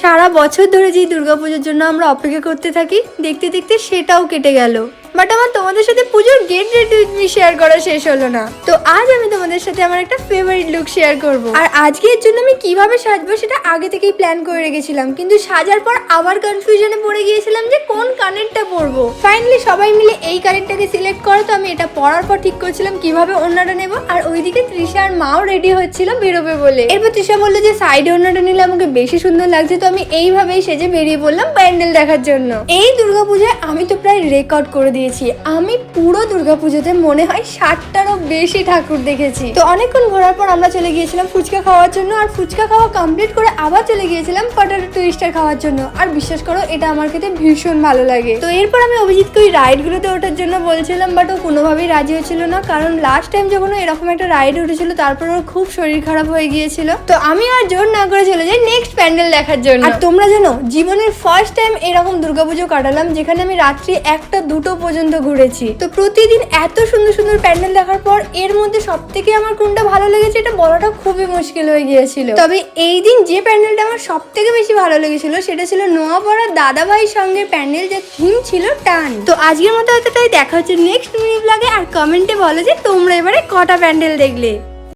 সারা বছর ধরে যে দুর্গাপুজোর জন্য আমরা অপেক্ষা করতে থাকি, দেখতে দেখতে সেটাও কেটে গেল। বাট আমার তোমাদের সাথে পুজোর গেট রেডি শেয়ার করা শেষ হলো না। তো আজ আমি তোমাদের সাথে আমার একটা ফেভারিট লুক শেয়ার করব। আর আজকে এর জন্য আমি কীভাবে সাজবো সেটা আগে থেকেই প্ল্যান করে রেখেছিলাম, কিন্তু সাজার পর আবার কনফিউশনে পড়ে গিয়েছিলাম যে কোন কানেরটা পরবো। ফাইনালি সবাই মিলে এই কানেরটাকে সিলেক্ট করে, তো আমি এটা পরার পর ঠিক করছিলাম কীভাবে ওড়নাটা নেব, আর ওইদিকে তৃষা আর মাও রেডি হচ্ছিল বেরোবে বলে। এরপর তৃষা বলল যে সাইডে ওড়নাটা নিলে আমাকে বেশি সুন্দর লাগছে, তো আমি এইভাবেই সেজে বেরিয়ে পড়লাম প্যান্ডেল দেখার জন্য। এই দুর্গাপূজায় আমি তো প্রায় রেকর্ড করে দিয়েছি আমি পুরো দুর্গাপুজোতে মনে হয় ষাটটারও বেশি ঠাকুর দেখেছি। তো অনেকক্ষণ ঘোরার পর আমরা চলে গিয়েছিলাম ফুচকা খাওয়ার জন্য, আর ফুচকা খাওয়া কমপ্লিট করে আবার চলে গিয়েছিলাম পটাটো টুইস্টার খাওয়ার জন্য। আর বিশ্বাস করো, এটা আমার খেতে ভীষণ ভালো লাগে। তো এরপর আমি অভিজিৎকে ওই রাইডগুলোতে ওঠার জন্য বলছিলাম বাট ও কোনোভাবেই রাজি হচ্ছিল না, কারণ লাস্ট টাইম যখন এরকম একটা রাইড উঠেছিল, তারপর ওর খুব শরীর খারাপ হয়ে গিয়েছিল। তো আমি আর জোর না করে চলে যাই নেক্সট প্যান্ডেল দেখার জন্য। আর তোমরা জানো, জীবনের ফার্স্ট টাইম এরকম দুর্গাপুজো কাটালাম, যেখানে আমি রাত্রি একটা দুটো পর্যন্ত ঘুরেছি। তো প্রতিদিন এত সুন্দর সুন্দর প্যান্ডেল দেখার পর এর মধ্যে সব থেকে আমার কোনটা ভালো লেগেছে এটা বলাটা খুবই মুশকিল হয়ে গিয়েছিল। তবে এই দিন যে প্যান্ডেলটা আমার সব থেকে বেশি ভালো লেগেছিল সেটা ছিল নোয়াপাড়া দাদা ভাইয়ের সঙ্গে প্যান্ডেল যে থিম ছিল টান। তো আজকের মতো এতটাই। দেখা হচ্ছে নেক্সট মিনিট লাগে আর কমেন্টে বলো যে তোমরা এবারে কটা প্যান্ডেল দেখলে।